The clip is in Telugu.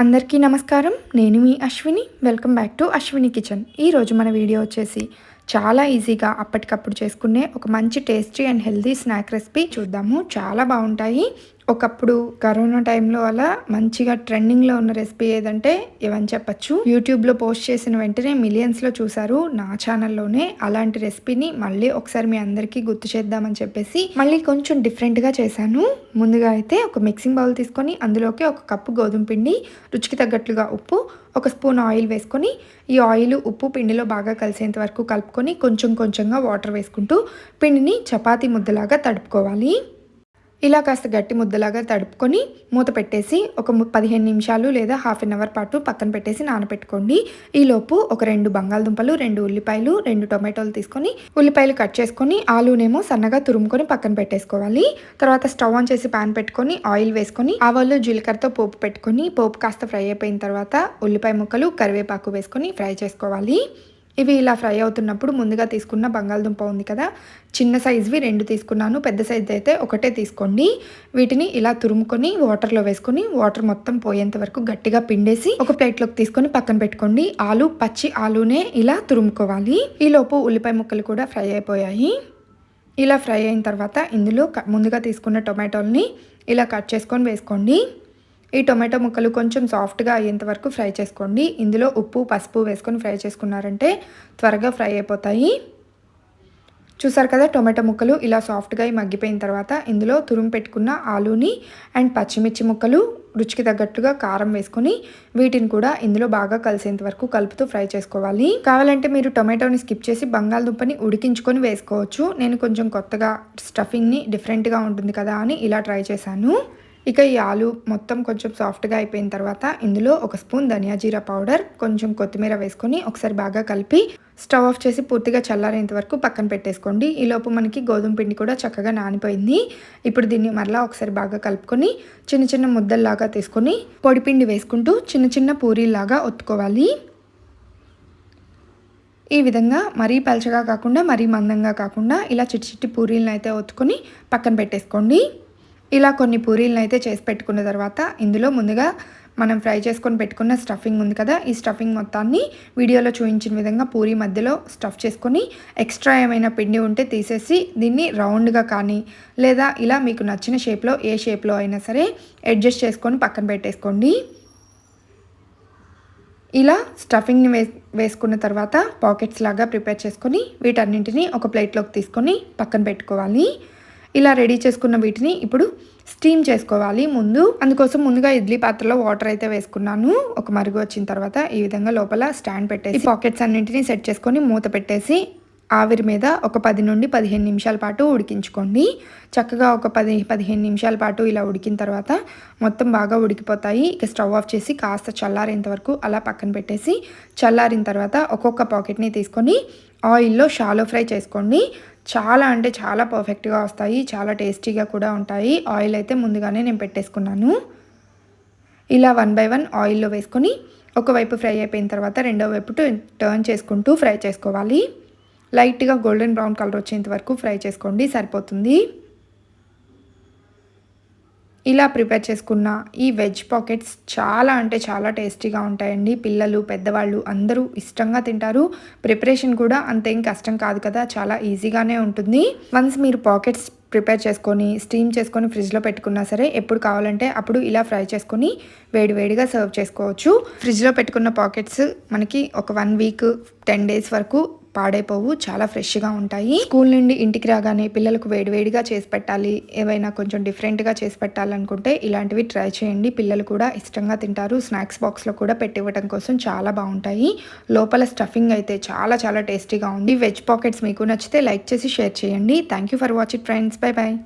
అందరికీ నమస్కారం. నేను మీ Ashwini. Welcome back to Ashwini kitchen. ఈరోజు మన వీడియో వచ్చేసి చాలా ఈజీగా అప్పటికప్పుడు చేసుకునే ఒక మంచి tasty and healthy snack recipe చూద్దాము. చాలా బాగుంటాయి. ఒకప్పుడు కరోనా టైంలో అలా మంచిగా ట్రెండింగ్లో ఉన్న రెసిపీ ఏదంటే ఇవని చెప్పచ్చు? యూట్యూబ్లో పోస్ట్ చేసిన వెంటనే మిలియన్స్లో చూసారు నా ఛానల్లోనే అలాంటి రెసిపీని మళ్ళీ ఒకసారి మీ అందరికీ గుర్తు చేద్దామని చెప్పేసి మళ్ళీ కొంచెం డిఫరెంట్గా చేశాను. ముందుగా అయితే ఒక మిక్సింగ్ బౌల్ తీసుకొని అందులోకి ఒక కప్పు గోధుమ పిండి రుచికి తగ్గట్లుగా ఉప్పు ఒక స్పూన్ ఆయిల్ వేసుకొని ఈ ఆయిల్ ఉప్పు పిండిలో బాగా కలిసేంత వరకు కలుపుకొని కొంచెం కొంచెంగా వాటర్ వేసుకుంటూ పిండిని చపాతీ ముద్దలాగా తడుపుకోవాలి. ఇలా కాస్త గట్టి ముద్దలాగా తడుపుకొని మూత పెట్టేసి ఒక పదిహేను నిమిషాలు లేదా హాఫ్ అన్ అవర్ పాటు పక్కన పెట్టేసి నానబెట్టుకోండి ఈలోపు ఒక రెండు బంగాళదుంపలు రెండు ఉల్లిపాయలు రెండు టొమాటోలు తీసుకొని ఉల్లిపాయలు కట్ చేసుకొని ఆలూనేమో సన్నగా తురుముకొని పక్కన పెట్టేసుకోవాలి. తర్వాత స్టవ్ ఆన్ చేసి పాన్ పెట్టుకొని ఆయిల్ వేసుకొని ఆవాలు జీలకర్రతో పోపు పెట్టుకొని పోపు కాస్త ఫ్రై అయిపోయిన తర్వాత ఉల్లిపాయ ముక్కలు కరివేపాకు వేసుకొని ఫ్రై చేసుకోవాలి. ఇవి ఇలా ఫ్రై అవుతున్నప్పుడు ముందుగా తీసుకున్న బంగాళదుంప ఉంది కదా. చిన్న సైజువి రెండు తీసుకున్నాను. పెద్ద సైజు అయితే ఒకటే తీసుకోండి. వీటిని ఇలా తురుముకొని వాటర్లో వేసుకొని వాటర్ మొత్తం పోయేంత వరకు గట్టిగా పిండేసి ఒక ప్లేట్లోకి తీసుకొని పక్కన పెట్టుకోండి. ఆలు పచ్చి ఆలునే ఇలా తురుముకోవాలి. ఈలోపు ఉల్లిపాయ ముక్కలు కూడా ఫ్రై అయిపోయాయి. ఇలా ఫ్రై అయిన తర్వాత ఇందులో ముందుగా తీసుకున్న టొమాటోల్ని ఇలా కట్ చేసుకొని వేసుకోండి. ఈ టొమాటో ముక్కలు కొంచెం సాఫ్ట్గా అయ్యేంత వరకు ఫ్రై చేసుకోండి. ఇందులో ఉప్పు పసుపు వేసుకొని ఫ్రై చేసుకున్నారంటే త్వరగా ఫ్రై అయిపోతాయి. చూసారు కదా టొమాటో ముక్కలు ఇలా సాఫ్ట్గా మగ్గిపోయిన తర్వాత ఇందులో తురుము పెట్టుకున్న ఆలూని అండ్ పచ్చిమిర్చి ముక్కలు రుచికి తగ్గట్టుగా కారం వేసుకొని వీటిని కూడా ఇందులో బాగా కలిసేంత వరకు కలుపుతూ ఫ్రై చేసుకోవాలి. కావాలంటే మీరు టొమాటోని స్కిప్ చేసి బంగాళదుంపని ఉడికించుకొని వేసుకోవచ్చు. నేను కొంచెం కొత్తగా స్టఫింగ్ని డిఫరెంట్గా ఉంటుంది కదా అని ఇలా ట్రై చేశాను. ఇక ఈ ఆలు మొత్తం కొంచెం సాఫ్ట్గా అయిపోయిన తర్వాత ఇందులో ఒక స్పూన్ ధనియా జీరా పౌడర్ కొంచెం కొత్తిమీర వేసుకొని ఒకసారి బాగా కలిపి స్టవ్ ఆఫ్ చేసి పూర్తిగా చల్లారేంత వరకు పక్కన పెట్టేసుకోండి. ఈలోపు మనకి గోధుమ పిండి కూడా చక్కగా నానిపోయింది. ఇప్పుడు దీన్ని మరలా ఒకసారి బాగా కలుపుకొని చిన్న చిన్న ముద్దల్లాగా తీసుకొని పొడిపిండి వేసుకుంటూ చిన్న చిన్న పూరీలాగా ఒత్తుకోవాలి. ఈ విధంగా మరీ పలచగా కాకుండా మరీ మందంగా కాకుండా ఇలా చిట్టి చిట్టి పూరీలను అయితే ఒత్తుకొని పక్కన పెట్టేసుకోండి. ఇలా కొన్ని పూరీలను అయితే చేసి పెట్టుకున్న తర్వాత ఇందులో ముందుగా మనం ఫ్రై చేసుకొని పెట్టుకున్న స్టఫింగ్ ఉంది కదా ఈ స్టఫింగ్ మొత్తాన్ని వీడియోలో చూపించిన విధంగా పూరి మధ్యలో స్టఫ్ చేసుకొని ఎక్స్ట్రా ఏమైనా పిండి ఉంటే తీసేసి దీన్ని రౌండ్గా కానీ లేదా ఇలా మీకు నచ్చిన షేప్లో ఏ షేప్లో అయినా సరే అడ్జస్ట్ చేసుకొని పక్కన పెట్టేసుకోండి. ఇలా స్టఫింగ్ని వే వేసుకున్న తర్వాత పాకెట్స్ లాగా ప్రిపేర్ చేసుకొని వీటన్నింటినీ ఒక ప్లేట్లోకి తీసుకొని పక్కన పెట్టుకోవాలి. ఇలా రెడీ చేసుకున్న వీటిని ఇప్పుడు స్టీమ్ చేసుకోవాలి ముందు. అందుకోసం ముందుగా ఇడ్లీ పాత్రలో వాటర్ అయితే వేసుకున్నాను. ఒక మరుగు వచ్చిన తర్వాత ఈ విధంగా లోపల స్టాండ్ పెట్టేసి పాకెట్స్ అన్నింటినీ సెట్ చేసుకొని మూత పెట్టేసి ఆవిరి మీద ఒక పది నుండి పదిహేను నిమిషాల పాటు ఉడికించుకోండి. చక్కగా ఒక పది పదిహేను నిమిషాల పాటు ఇలా ఉడికిన తర్వాత మొత్తం బాగా ఉడికిపోతాయి. ఇక స్టవ్ ఆఫ్ చేసి కాస్త చల్లారేంత వరకు అలా పక్కన పెట్టేసి చల్లారిన తర్వాత ఒక్కొక్క పాకెట్ని తీసుకొని ఆయిల్లో షాలో ఫ్రై చేసుకోండి. చాలా అంటే చాలా పర్ఫెక్ట్గా వస్తాయి. చాలా టేస్టీగా కూడా ఉంటాయి. ఆయిల్ అయితే ముందుగానే నేను పెట్టేసుకున్నాను. ఇలా వన్ బై వన్ ఆయిల్లో వేసుకొని ఒకవైపు ఫ్రై అయిపోయిన తర్వాత రెండో వైపు టర్న్ చేసుకుంటూ ఫ్రై చేసుకోవాలి. లైట్గా గోల్డెన్ బ్రౌన్ కలర్ వచ్చేంత వరకు ఫ్రై చేసుకోండి సరిపోతుంది. ఇలా ప్రిపేర్ చేసుకున్న ఈ వెజ్ పాకెట్స్ చాలా అంటే చాలా టేస్టీగా ఉంటాయండి. పిల్లలు పెద్దవాళ్ళు అందరూ ఇష్టంగా తింటారు. ప్రిపరేషన్ కూడా అంతేం కష్టం కాదు కదా చాలా ఈజీగానే ఉంటుంది. వన్స్ మీరు పాకెట్స్ ప్రిపేర్ చేసుకొని స్టీమ్ చేసుకొని ఫ్రిడ్జ్లో పెట్టుకున్నా సరే ఎప్పుడు కావాలంటే అప్పుడు ఇలా ఫ్రై చేసుకొని వేడివేడిగా సర్వ్ చేసుకోవచ్చు. ఫ్రిడ్జ్లో పెట్టుకున్న పాకెట్స్ మనకి ఒక వన్ వీక్ టెన్ డేస్ వరకు పాడైపోవు చాలా ఫ్రెష్గా ఉంటాయి. స్కూల్ నుండి ఇంటికి రాగానే పిల్లలకు వేడివేడిగా చేసి పెట్టాలి. ఏవైనా కొంచెం డిఫరెంట్గా చేసి పెట్టాలనుకుంటే ఇలాంటివి ట్రై చేయండి. పిల్లలు కూడా ఇష్టంగా తింటారు. స్నాక్స్ బాక్స్లో కూడా పెట్టివ్వడం కోసం చాలా బాగుంటాయి. లోపల స్టఫింగ్ అయితే చాలా చాలా టేస్టీగా ఉంది. వెజ్ పాకెట్స్ మీకు నచ్చితే లైక్ చేసి షేర్ చేయండి. Thank you for watching friends. Bye bye